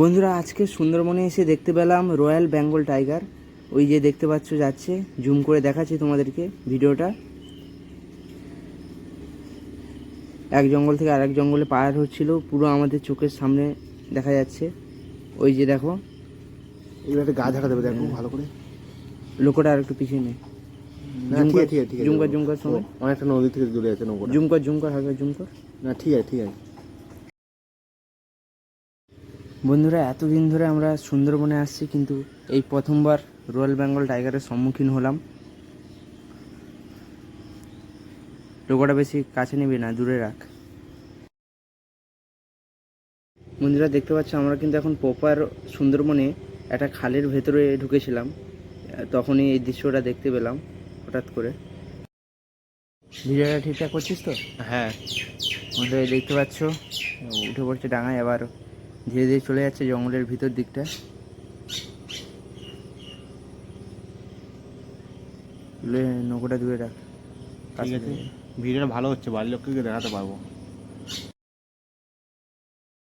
বন্ধুরা আজকে সুন্দরবনে এসে দেখতে পেলাম রয়্যাল বেঙ্গল টাইগার। ওই যে দেখতে পাচ্ছ যাচ্ছে জুম করে দেখাচ্ছি তোমাদেরকে ভিডিওটা। এক জঙ্গল থেকে আরেক জঙ্গলে পার হচ্ছিল পুরো আমাদের চোখের সামনে দেখা যাচ্ছে। ওই যে দেখো। এবার একটা গা ঝাঁকা দেবে দেখো ভালো করে। লোকটা আর একটু পিছিয়ে নেই। না জুম ঠিক কর, আছে ঠিক আছে ঠিক আছে জুম কর, জুম কর সময়। অনেকটা নদী থেকে দূরে আছে নৌকোটা। জুম কর জুম কর হালকা জুমকা না ঠিক আছে ঠিক আছে। বন্ধুরা এতদিন ধরে আমরা সুন্দরবনে আসছি কিন্তু এই প্রথমবার রয়্যাল বেঙ্গল টাইগারের সম্মুখীন হলাম। লোকটা বেশি কাছে নিবি না দূরে রাখ। বন্ধুরা দেখতে পাচ্ছ আমরা কিন্তু এখন প্রপার সুন্দরবনে একটা খালের ভেতরে ঢুকেছিলাম। তখনই এই দৃশ্যটা দেখতে পেলাম হঠাৎ করে। ভিডিওটা ঠিকঠাক করছিস তো? হ্যাঁ। বন্ধুরা দেখতে পাচ্ছ উঠে পড়ছে ডাঙায় আবার ধীরে ধীরে চলে যাচ্ছে জঙ্গলের ভিতর দিকটা। নৌকোটা দূরে রাখ। ঠিক আছে। ভিডিওটা ভালো হচ্ছে বাড়ির লোককে দেখাতে পারব।